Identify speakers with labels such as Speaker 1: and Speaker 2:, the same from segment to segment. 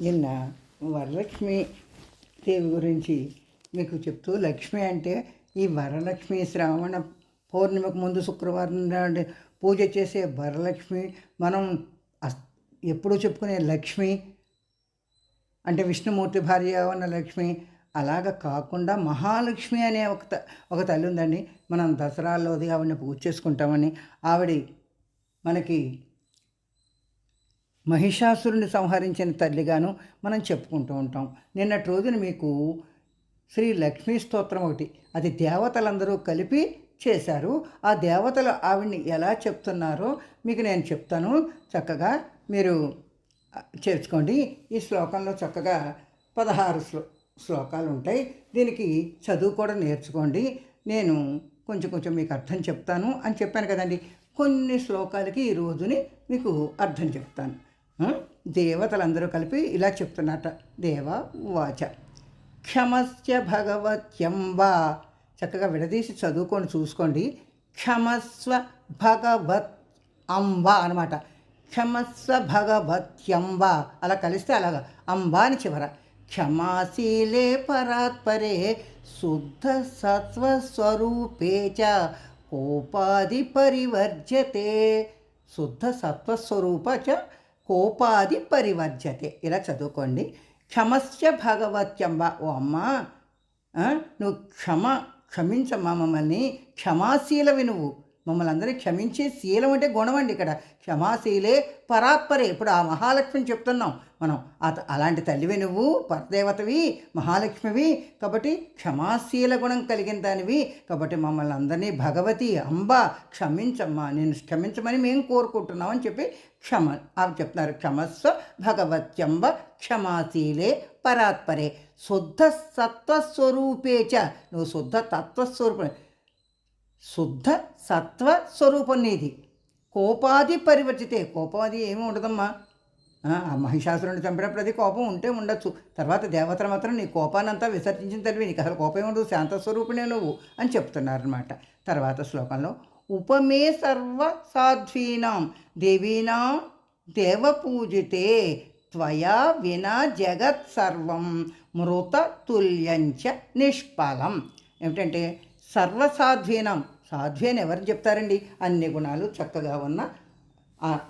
Speaker 1: నిన్న వరలక్ష్మి దేవి గురించి మీకు చెప్తూ లక్ష్మి అంటే ఈ వరలక్ష్మి శ్రావణ పౌర్ణమికి ముందు శుక్రవారం నాడు పూజ చేసే వరలక్ష్మి మనం అస్- ఎప్పుడూ చెప్పుకునే లక్ష్మి అంటే విష్ణుమూర్తి భార్య ఉన్న లక్ష్మి అలాగ కాకుండా మహాలక్ష్మి అనే ఒక త- ఒక తల్లి ఉందండి. మనం దసరాలోది ఆవిడని పూజ చేసుకుంటామని ఆవిడ మనకి మహిషాసురుని సంహరించిన తల్లిగాను మనం చెప్పుకుంటూ ఉంటాం. నిన్నటి రోజున మీకు శ్రీ లక్ష్మీ స్తోత్రం ఒకటి అది దేవతలందరూ కలిపి చేశారు. ఆ దేవతలు ఆవిడ్ని ఎలా చెప్తున్నారో మీకు నేను చెప్తాను. చక్కగా మీరు చేర్చుకోండి. ఈ శ్లోకంలో చక్కగా పదహారు శ్లో శ్లోకాలు ఉంటాయి. దీనికి చదువు కూడా నేర్చుకోండి. నేను కొంచెం కొంచెం మీకు అర్థం చెప్తాను అని చెప్పాను కదండి. కొన్ని శ్లోకాలకి ఈ రోజుని మీకు అర్థం చెప్తాను. దేవతలందరూ కలిపి ఇలా చెప్తున్నట దేవ వాచ. క్షమస్య భగవత్యంబ చక్కగా విడదీసి చదువుకొని చూసుకోండి. క్షమస్వ భగవత్ అంబ అనమాట క్షమస్వ భగవత్యంబ అలా కలిస్తే అలాగా. అంబ అని చివర. క్షమాశీలే పరాత్పరే. శుద్ధ సత్వస్వరూపే చ. కోపాది పరివర్జతే. శుద్ధ సత్వస్వరూప చ. కోపాది పరివర్జతే. ఇలా చదువుకోండి. క్షమస్య భగవత్యంబ ఓ అమ్మా నువ్వు క్షమ క్షమించమ్మా మమ్మల్ని. క్షమాశీలవి నువ్వు. మమ్మల్ని అందరినీ క్షమించే శీలం అంటే గుణం అండి ఇక్కడ. క్షమాశీలే పరాత్పరే. ఇప్పుడు ఆ మహాలక్ష్మిని చెప్తున్నాం. మనం అత అలాంటి తల్లివి నువ్వు పరదేవతవి మహాలక్ష్మివి కాబట్టి క్షమాశీల గుణం కలిగిన దానివి కాబట్టి మమ్మల్ని అందరినీ భగవతి అంబ క్షమించమ్మా నేను క్షమించమని మేము కోరుకుంటున్నాం అని చెప్పి క్షమ అవి చెప్తున్నారు. క్షమస్వ భగవత్యంబ క్షమాశీలే పరాత్పరే. శుద్ధ సత్వస్వరూపే చ నువ్వు శుద్ధ తత్వస్వరూపే శుద్ధ సత్వ స్వరూపం నీది కోపాది పరివర్తితే కోపాది ఏమీ ఉండదమ్మా. ఆ మహిషాసురుని చంపినప్పుడు అది కోపం ఉంటే ఉండొచ్చు. తర్వాత దేవతలు మాత్రం నీ కోపానంతా విసర్జించిన తల్లివి నీకు అసలు కోపం ఉండదు శాంత స్వరూపిణే నువ్వు అని చెప్తున్నారనమాట తర్వాత శ్లోకంలో ఉపమే సర్వ సాధ్వీనాం దేవీనాం దేవపూజితే త్వయా వినా జగత్ సర్వం మృత తుల్యంచ నిష్ఫలం. ఏమిటంటే సర్వసాధ్వీనం సాధ్వి అని ఎవరు చెప్తారండి? అన్ని గుణాలు చక్కగా ఉన్న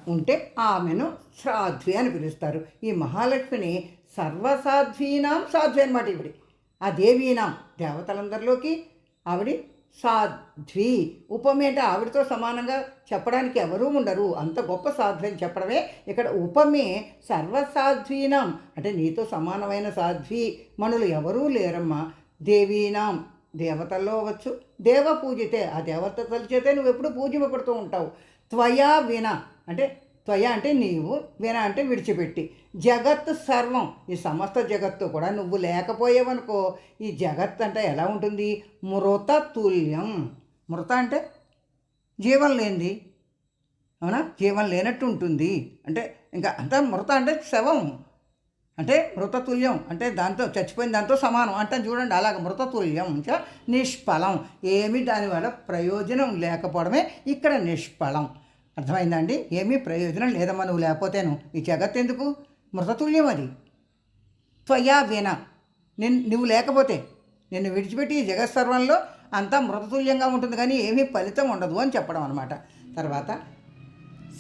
Speaker 1: ఉంటే ఆమెను సాధ్వి అని పిలుస్తారు. ఈ మహాలక్ష్మిని సర్వసాధ్వీనాం సాధ్వి అనమాట ఇవిడి ఆ దేవీనాం దేవతలందరిలోకి ఆవిడ సాధ్వి. ఉపమే అంటే ఆవిడతో సమానంగా చెప్పడానికి ఎవరూ ఉండరు. అంత గొప్ప సాధ్వి అని చెప్పడమే. ఇక్కడ ఉపమే సర్వసాధ్వీనాం అంటే నీతో సమానమైన సాధ్వి మనులు ఎవరూ లేరమ్మా. దేవీనాం దేవతల్లో అవ్వచ్చు. దేవ పూజితే ఆ దేవత చేతే నువ్వు ఎప్పుడు పూజింపబడుతూ ఉంటావు. త్వయా విన అంటే త్వయ అంటే నీవు విన అంటే విడిచిపెట్టి. జగత్ సర్వం. ఈ సమస్త జగత్తు కూడా నువ్వు లేకపోయావనుకో ఈ జగత్ అంటే ఎలా ఉంటుంది? మృత తుల్యం మృత అంటే జీవం లేనిది. అవునా? జీవం లేనట్టు ఉంటుంది. అంటే ఇంకా అంతా మృత అంటే శవం. అంటే మృతతుల్యం అంటే దాంతో చచ్చిపోయిన దాంతో సమానం. అంటే చూడండి అలాగ మృతతుల్యం ఇంకా నిష్ఫలం. ఏమి దానివల్ల ప్రయోజనం లేకపోవడమే ఇక్కడ నిష్ఫలం. అర్థమైందండి? ఏమీ ప్రయోజనం లేదమ్మా నువ్వు లేకపోతేను. ఈ జగత్ ఎందుకు? మృతతుల్యం అది. త్వయా విన నేను నువ్వు లేకపోతే నిన్ను విడిచిపెట్టి ఈ జగత్ సర్వంలో అంతా మృతతుల్యంగా ఉంటుంది కానీ ఏమీ ఫలితం ఉండదు అని చెప్పడం అనమాట తర్వాత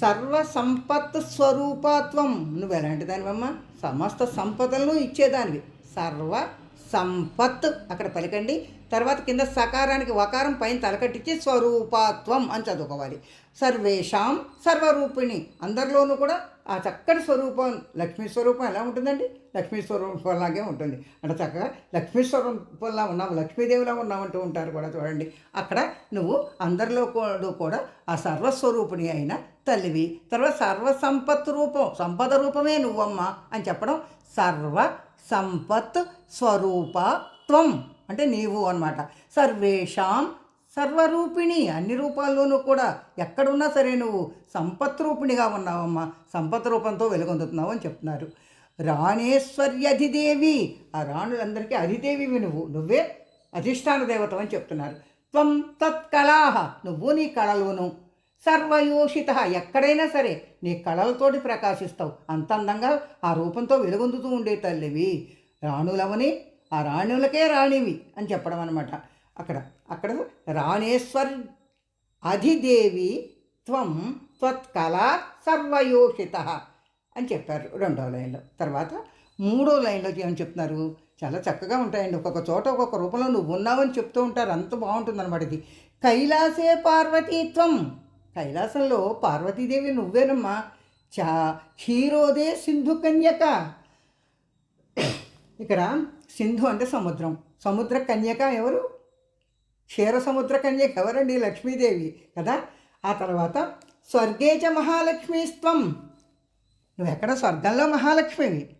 Speaker 1: సర్వ సంపత్ స్వరూపత్వం. నువ్వు ఎలాంటి దానివమ్మా? సమస్త సంపదలను ఇచ్చేదానివి. సర్వ సంపత్ అక్కడ పలికండి. తర్వాత కింద సకారానికి వకారం పైన తలకట్టించి స్వరూపత్వం అని చదువుకోవాలి. సర్వేషాం సర్వరూపిణి. అందరిలోనూ కూడా ఆ చక్కటి స్వరూపం లక్ష్మీ స్వరూపం ఎలా ఉంటుందండి? లక్ష్మీ స్వరూపంలాగే ఉంటుంది. అంటే చక్కగా లక్ష్మీ స్వరూపంలా ఉన్నావు లక్ష్మీదేవిలా ఉన్నామంటూ ఉంటారు కూడా చూడండి. అక్కడ నువ్వు అందరిలో కూడా ఆ సర్వస్వరూపిణి అయిన తల్లివి. తర్వాత సర్వ సంపత్ రూపం సంపద రూపమే నువ్వమ్మ అని చెప్పడం సర్వ సంపత్ స్వరూపత్వం. అంటే నీవు అన్నమాట. సర్వేషాం సర్వరూపిణి. అన్ని రూపాల్లోనూ కూడా ఎక్కడున్నా సరే నువ్వు సంపత్ రూపిణిగా ఉన్నావమ్మా. సంపత్ రూపంతో వెలుగొందుతున్నావు అని చెప్తున్నారు. రాణేశ్వర్య అధిదేవి ఆ రాణులందరికీ అధిదేవివి నువ్వు. నువ్వే అధిష్టాన దేవత అని చెప్తున్నారు. త్వం తత్కళాహ నువ్వు నీ కళలోను. సర్వయోషిత. ఎక్కడైనా సరే నీ కళలతోటి ప్రకాశిస్తావు. అంత అందంగా ఆ రూపంతో వెలుగొందుతూ ఉండే తల్లివి. రాణులవని ఆ రాణులకే రాణివి అని చెప్పడం అనమాట అక్కడ అక్కడ రాణేశ్వర్ అధిదేవి త్వం త్వత్కళ సర్వయోషిత అని చెప్పారు రెండో లైన్లో. తర్వాత మూడో లైన్లో ఏమని చెప్తున్నారు? చాలా చక్కగా ఉంటాయండి. ఒక్కొక్క చోట ఒక్కొక్క రూపంలో నువ్వు ఉన్నావని చెప్తూ ఉంటారు. అంత బాగుంటుంది అనమాట ఇది. కైలాసే పార్వతీత్వం కైలాసంలో పార్వతీదేవి నువ్వేనమ్మా. చా క్షీరోదే సింధు కన్యక. ఇక్కడ సింధు అంటే సముద్రం. సముద్ర కన్యక ఎవరు? క్షీర సముద్ర కన్యక ఎవరండి లక్ష్మీదేవి? కదా? ఆ తర్వాత స్వర్గేచ మహాలక్ష్మీస్త్వం. నువ్వు ఎక్కడ స్వర్గంలో మహాలక్ష్మివి?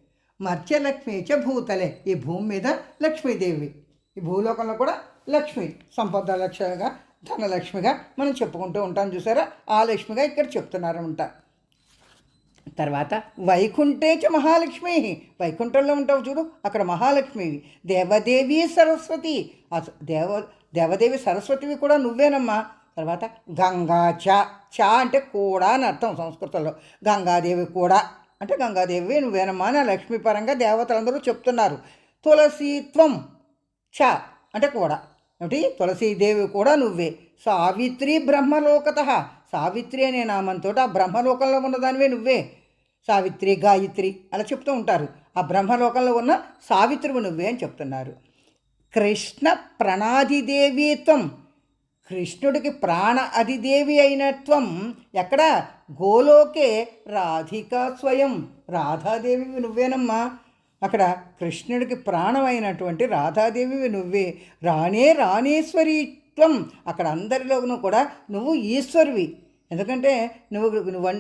Speaker 1: మత్స్యలక్ష్మి చ భూతలే ఈ భూమి మీద లక్ష్మీదేవి. ఈ భూలోకంలో కూడా లక్ష్మి సంపద లక్ష్మిగా ధనలక్ష్మిగా మనం చెప్పుకుంటూ ఉంటాం చూసారా? ఆ లక్ష్మిగా ఇక్కడ చెప్తున్నారనమాట తర్వాత వైకుంఠేచ మహాలక్ష్మి. వైకుంఠంలో ఉంటావు చూడు అక్కడ మహాలక్ష్మి దేవదేవి సరస్వతి. దేవ దేవదేవి సరస్వతివి కూడా నువ్వేనమ్మా. తర్వాత గంగా చ చ అంటే కూడా అని అర్థం సంస్కృతంలో. గంగాదేవి కూడా అంటే గంగాదేవి నువ్వేనమ్మా అని లక్ష్మీపరంగా పరంగా దేవతలందరూ చెప్తున్నారు. తులసీత్వం చ అంటే కూడా. ఏమిటి? తులసీదేవి కూడా నువ్వే. సావిత్రి బ్రహ్మలోకత. సావిత్రి అనే నామంతో ఆ బ్రహ్మలోకంలో ఉన్నదానివే నువ్వే. సావిత్రి గాయత్రి అలా చెప్తూ ఉంటారు. ఆ బ్రహ్మలోకంలో ఉన్న సావిత్రివి నువ్వే అని చెప్తున్నారు. కృష్ణ ప్రణాదిదేవీత్వం కృష్ణుడికి ప్రాణ అధిదేవి అయినత్వం ఎక్కడ? గోలోకే రాధిక స్వయం. రాధాదేవి నువ్వేనమ్మా. అక్కడ కృష్ణుడికి ప్రాణమైనటువంటి రాధాదేవి నువ్వే. రాణే రాణేశ్వరీత్వం అక్కడ అందరిలోనూ కూడా నువ్వు ఈశ్వరివి. ఎందుకంటే నువ్వు నువ్వు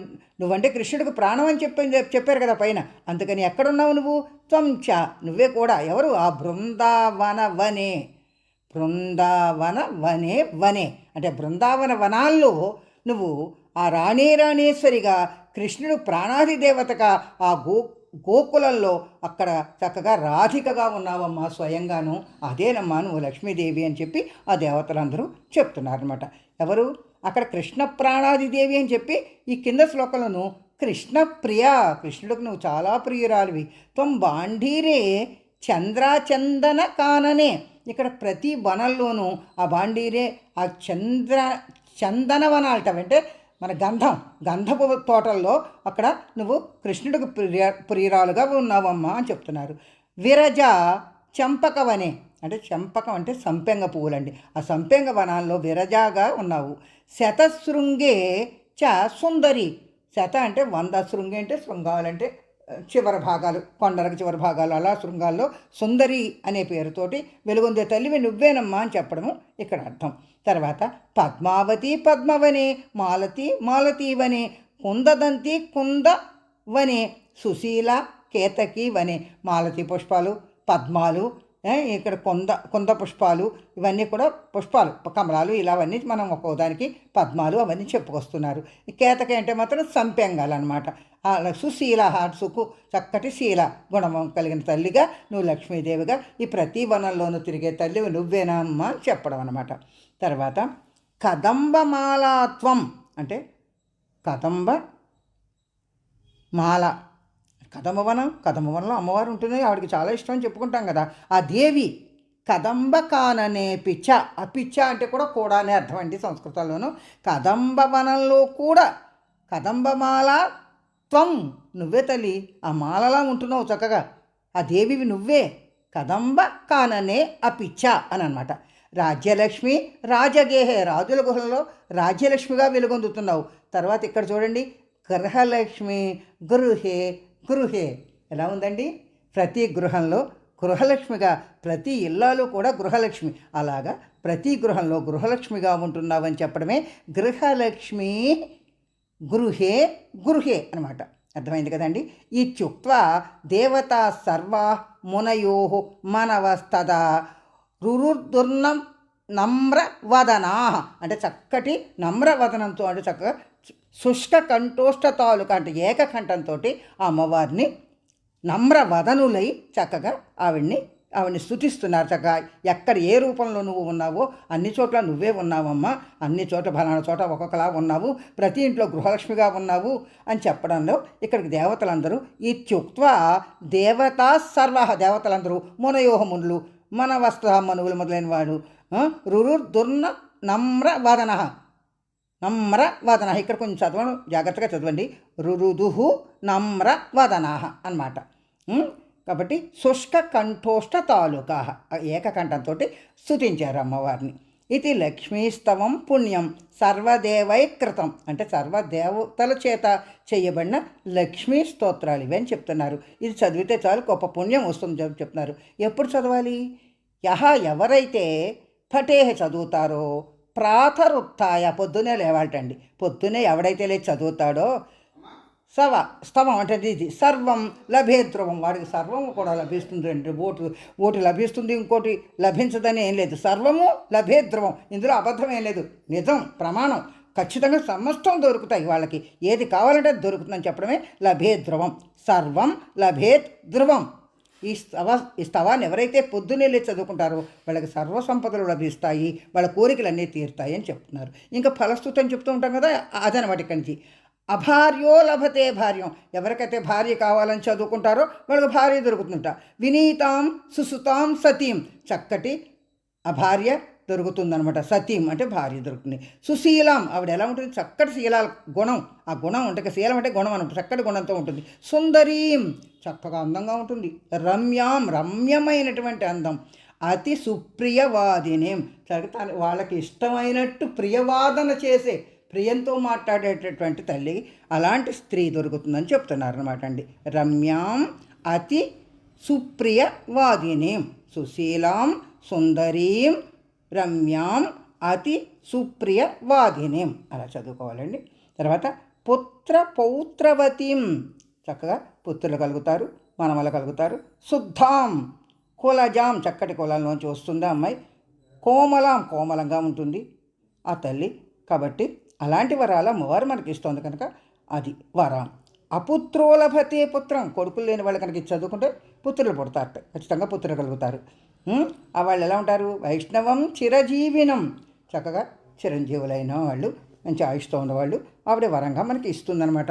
Speaker 1: నువ్వంటే కృష్ణుడికి ప్రాణం అని చెప్పింది చెప్పారు కదా పైన. అందుకని ఎక్కడున్నావు నువ్వు? త్వంచ నువ్వే కూడా. ఎవరు? ఆ బృందావన వనే బృందావన వనే. వనే అంటే బృందావన వనాల్లో నువ్వు ఆ రాణే రాణేశ్వరిగా కృష్ణుడు ప్రాణాది దేవతగా ఆ గో గోకులంలో అక్కడ చక్కగా రాధికగా ఉన్నావమ్మా స్వయంగాను. అదేనమ్మా నువ్వు లక్ష్మీదేవి అని చెప్పి ఆ దేవతలందరూ చెప్తున్నారనమాట ఎవరు? అక్కడ కృష్ణ ప్రాణాదిదేవి అని చెప్పి ఈ కింద శ్లోకంలోను కృష్ణ ప్రియ కృష్ణుడికి నువ్వు చాలా ప్రియురాలివి. త్వం బాండీరే చంద్రాచందన కాననే. ఇక్కడ ప్రతి వనంలోనూ ఆ బాండీరే ఆ చంద్ర చందనవనాలట అంటే మన గంధం గంధపు తోటల్లో అక్కడ నువ్వు కృష్ణుడికి ప్రియ ప్రియురాలుగా ఉన్నావమ్మా అని చెప్తున్నారు. విరజ చంపకవనే. అంటే చంపకం అంటే సంపెంగ పువ్వులండి. ఆ సంపెంగ వనాల్లో విరజాగా ఉన్నావు. శతశృంగే చ సుందరి. శత అంటే వంద శృంగి అంటే శృంగాలంటే చివరి భాగాలు కొండలకు చివరి భాగాలు అలా శృంగాల్లో సుందరి అనే పేరుతోటి వెలుగొందే తల్లివి నువ్వేనమ్మా అని చెప్పడము ఇక్కడ అర్థం. తర్వాత పద్మావతి పద్మవనే మాలతి మాలతీవనే కుందదంతి కుందవనే సుశీల కేతకి వనే మాలతి పుష్పాలు పద్మాలు ఇక్కడ కొంద కొంద పుష్పాలు ఇవన్నీ కూడా పుష్పాలు కమలాలు ఇలావన్నీ మనం ఒక్కో దానికి పద్మాలు అవన్నీ చెప్పుకొస్తున్నారు. కేతక అంటే మాత్రం సంపెంగాలు అనమాట అలా సుశీల హాట్సుకు చక్కటి శీల గుణం కలిగిన తల్లిగా నువ్వు లక్ష్మీదేవిగా ఈ ప్రతి వనంలోనూ తిరిగే తల్లి నువ్వేనా అమ్మ అని చెప్పడం అనమాట తర్వాత కదంబమాలాత్వం అంటే కదంబ మాల. కదంబవనం కదంబవనంలో అమ్మవారు ఉంటుంది ఆవిడకి చాలా ఇష్టం అని చెప్పుకుంటాం కదా. ఆ దేవి కదంబకాననే పిచ్చ ఆ పిచ్చ అంటే కూడా కూడా అనే అర్థం అండి సంస్కృతంలోను కదంబవనంలో కూడా కదంబమాల త్వం నువ్వే తల్లి ఆ మాలలా ఉంటున్నావు చక్కగా. ఆ దేవివి నువ్వే కదంబ కాననే ఆ పిచ్చ అని అనమాట రాజ్యలక్ష్మి రాజగేహే రాజుల గుహలలో రాజ్యలక్ష్మిగా వెలుగొందుతున్నావు. తర్వాత ఇక్కడ చూడండి గృహలక్ష్మి గృహే గృహే. ఎలా ఉందండి? ప్రతి గృహంలో గృహలక్ష్మిగా ప్రతి ఇల్లాలు కూడా గృహలక్ష్మి. అలాగా ప్రతి గృహంలో గృహలక్ష్మిగా ఉంటున్నావని చెప్పడమే గృహలక్ష్మి గృహే గృహే అనమాట అర్థమైంది కదండి? ఈ చుక్వా దేవతా సర్వ మునయో మనవస్తదా రురుదుర్నం నమ్రవదనా అంటే చక్కటి నమ్రవదనంతో అంటే చక్కగా శుష్క కంఠోష్ట తాలూకా అంటే ఏకకంఠంతో ఆ అమ్మవారిని నమ్ర వదనులై చక్కగా ఆవిడ్ని ఆవిడ్ని స్థుతిస్తున్నారు చక్కగా ఎక్కడ ఏ రూపంలో నువ్వు ఉన్నావో అన్ని చోట్ల నువ్వే ఉన్నావమ్మా. అన్ని చోట్ల ఫలానా చోట ఒక్కొక్కలా ఉన్నావు. ప్రతి ఇంట్లో గృహలక్ష్మిగా ఉన్నావు అని చెప్పడంలో ఇక్కడికి దేవతలందరూ ఇత్యుక్త్వ దేవతా సర్వ దేవతలందరూ మునయోహమునులు మన వస్త్ర మనువులు మొదలైన వాడు రురుర్దుర్న నమ్ర వదన నమ్ర వదన ఇక్కడ కొంచెం చదవడం జాగ్రత్తగా చదవండి. రురుదుహు నమ్ర వదనాహ అన్నమాట కాబట్టి శుష్క కంఠోష్ట తాలూకా ఏకకంఠంతో స్థుతించారు అమ్మవారిని. ఇది లక్ష్మీస్తవం పుణ్యం సర్వదేవైకృతం. అంటే సర్వదేవతల చేత చేయబడిన లక్ష్మీ స్తోత్రాలు ఇవి అని చెప్తున్నారు. ఇది చదివితే చాలు గొప్ప పుణ్యం వస్తుంది చెప్తున్నారు. ఎప్పుడు చదవాలి? యహ ఎవరైతే పటేహ చదువుతారో ప్రాతరుత్తాయ పొద్దునే లేవాలటండి. పొద్దునే ఎవడైతే లేచి చదువుతాడో సవ స్తవం అంటే ఇది సర్వం లభే ధ్రువం వాడికి సర్వం కూడా లభిస్తుంది అంటే ఓటు ఓటు లభిస్తుంది ఇంకోటి లభించదని ఏం లేదు. సర్వము లభే ధ్రువం ఇందులో అబద్ధం ఏం లేదు. నిజం ప్రమాణం. ఖచ్చితంగా సమస్తం దొరుకుతాయి వాళ్ళకి. ఏది కావాలంటే అది దొరుకుతుందని చెప్పడమే లభే ధ్రువం సర్వం లభేత్ ధ్రువం ఈ స్తవ ఈ స్తవాన్ని ఎవరైతే పొద్దున్నే లేచి చదువుకుంటారో వాళ్ళకి సర్వ సంపదలు లభిస్తాయి వాళ్ళ కోరికలన్నీ తీరుతాయి అని చెప్తున్నారు. ఇంకా ఫలస్థుతం చెప్తూ ఉంటాం కదా అదనమాట ఇక్కడి నుంచి అభార్యో లభతే భార్యం. ఎవరికైతే భార్య కావాలని చదువుకుంటారో వాళ్ళకి భార్య దొరుకుతుంట వినీతాం సుసుతాం సతీం. చక్కటి ఆ భార్య దొరుకుతుందనమాట సతీం అంటే భార్య దొరుకుతుంది. సుశీలం ఆవిడ ఎలా ఉంటుంది? చక్కటి శీలాల గుణం. ఆ గుణం ఉంటుంది శీలం అంటే గుణం అనమాట. చక్కటి గుణంతో ఉంటుంది. సుందరీం చక్కగా అందంగా ఉంటుంది. రమ్యాం రమ్యమైనటువంటి అందం. అతి సుప్రియవాదినేం. చక్కగా తన వాళ్ళకి ఇష్టమైనట్టు ప్రియవాదన చేసే ప్రియంతో మాట్లాడేటటువంటి తల్లి అలాంటి స్త్రీ దొరుకుతుందని చెప్తున్నారు అనమాట అండి. రమ్యాం అతి సుప్రియవాదినేం. సుశీలాం సుందరీం రమ్యాం అతి సుప్రియ వాదినేం అలా చదువుకోవాలండి. తర్వాత పుత్ర పౌత్రవతీం. చక్కగా పుత్రులు కలుగుతారు మనమలు కలుగుతారు. శుద్ధాం కులజాం. చక్కటి కులంలోంచి వస్తుంది అమ్మాయి? కోమలాం కోమలంగా ఉంటుంది. ఆ తల్లి కాబట్టి అలాంటి వరాల అమ్మవారు మనకి ఇస్తుంది కనుక అది వరం. అపుత్రోలభతే పుత్రం. కొడుకులు లేని వాళ్ళు కనుక చదువుకుంటే పుత్రులు పుడతారు ఖచ్చితంగా పుత్రులు కలుగుతారు. వాళ్ళు ఎలా ఉంటారు? వైష్ణవం చిరజీవినం. చక్కగా చిరంజీవులైన వాళ్ళు మంచి ఆయుష్తో ఉన్నవాళ్ళు ఆవిడ వరంగా మనకి ఇస్తుందన్నమాట.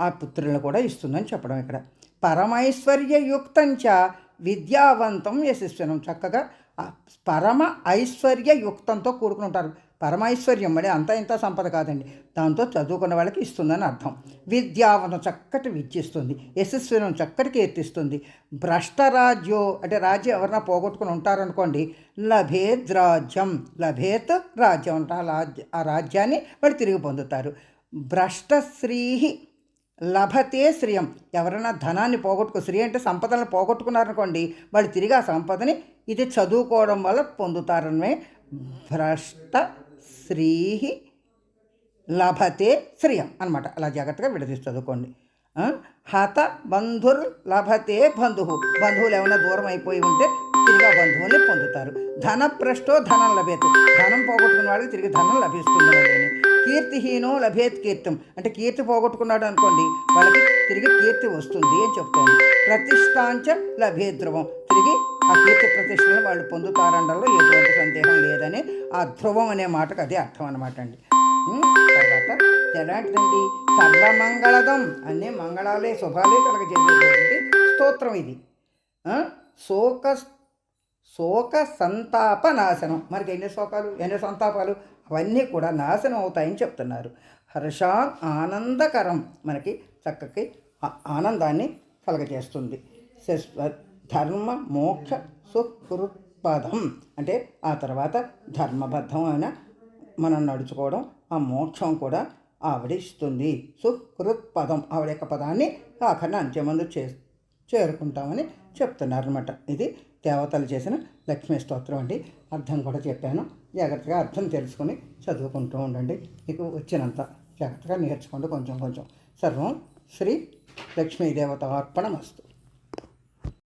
Speaker 1: ఆ పుత్రులను కూడా ఇస్తుందని చెప్పడం ఇక్కడ. పరమైశ్వర్యయుక్తంచ విద్యావంతం యశస్వినం. చక్కగా పరమ ఐశ్వర్యయుక్తంతో కూడుకుని ఉంటారు. పరమైశ్వర్యం మరి అంత ఇంత సంపద కాదండి. దాంతో చదువుకున్న వాళ్ళకి ఇస్తుందని అర్థం. విద్యావంతం చక్కటి విద్యిస్తుంది. యశస్వినం చక్కటి కీర్తిస్తుంది భ్రష్టరాజ్యో అంటే రాజ్యం ఎవరన్నా పోగొట్టుకుని ఉంటారనుకోండి లభేద్ రాజ్యం లభేత్ రాజ్యం అంటే. ఆ రాజ్య ఆ రాజ్యాన్ని వాళ్ళు తిరిగి పొందుతారు. భ్రష్టశ్రీ లభతే శ్రియం. ఎవరైనా ధనాన్ని పోగొట్టుకో శ్రీ అంటే సంపదలను పోగొట్టుకున్నారనుకోండి వాళ్ళు తిరిగి ఆ సంపదని ఇది చదువుకోవడం వల్ల పొందుతారనే భ్రష్ట శ్రీ లభతే శ్రియం అనమాట అలా జాగ్రత్తగా విడదీసి చదువుకోండి. హత బంధుర్ లభతే బంధువు బంధువులు ఏమైనా దూరం అయిపోయి ఉంటే తిరిగి బంధువుని బంధువుల్ని పొందుతారు. ధన ప్రష్టో ధనం లభేతు. ధనం పోగొట్టుకున్న వాడికి తిరిగి ధనం లభిస్తుంది వాళ్ళని కీర్తిహీనో లభేత్ కీర్తం. అంటే కీర్తి పోగొట్టుకున్నాడు అనుకోండి వాళ్ళకి తిరిగి కీర్తి వస్తుంది అని చెప్తోంది. ప్రతిష్టాంచ లభే తిరిగి ఆ కీర్తి ప్రతిష్టలను వాళ్ళు పొందుతారనడంలో ఎటువంటి సందేహం లేదని ఆ ధ్రువం అనే మాటకు అదే అర్థం అనమాట అండి. తర్వాత ఎలాంటిదండి? సర్వమంగళదం అనే మంగళాలే శుభాలే కలగజేసేటువంటి స్తోత్రం ఇది. శోక శోక సంతాప నాశనం మనకి ఎన్ని శోకాలు? ఎన్ని సంతాపాలు? అవన్నీ కూడా నాశనం అవుతాయని చెప్తున్నారు. హర్షా ఆనందకరం. మనకి చక్కకి ఆనందాన్ని కలగజేస్తుంది. ధర్మ మోక్ష సుకృత్పదం అంటే ఆ తర్వాత ధర్మబద్ధమైన మనం నడుచుకోవడం ఆ మోక్షం కూడా ఆవిడ ఇస్తుంది సుకృత్పదం ఆవిడ యొక్క పదాన్ని ఆఖరిన అంత్యమందు చే చేరుకుంటామని చెప్తున్నారు అనమాట ఇది దేవతలు చేసిన లక్ష్మీ స్తోత్రం అండి. అర్థం కూడా చెప్పాను. జాగ్రత్తగా అర్థం తెలుసుకొని చదువుకుంటూ ఉండండి. మీకు వచ్చినంత జాగ్రత్తగా నేర్చుకోండి కొంచెం కొంచెం. సర్వం శ్రీ లక్ష్మీ దేవత అర్పణమస్తు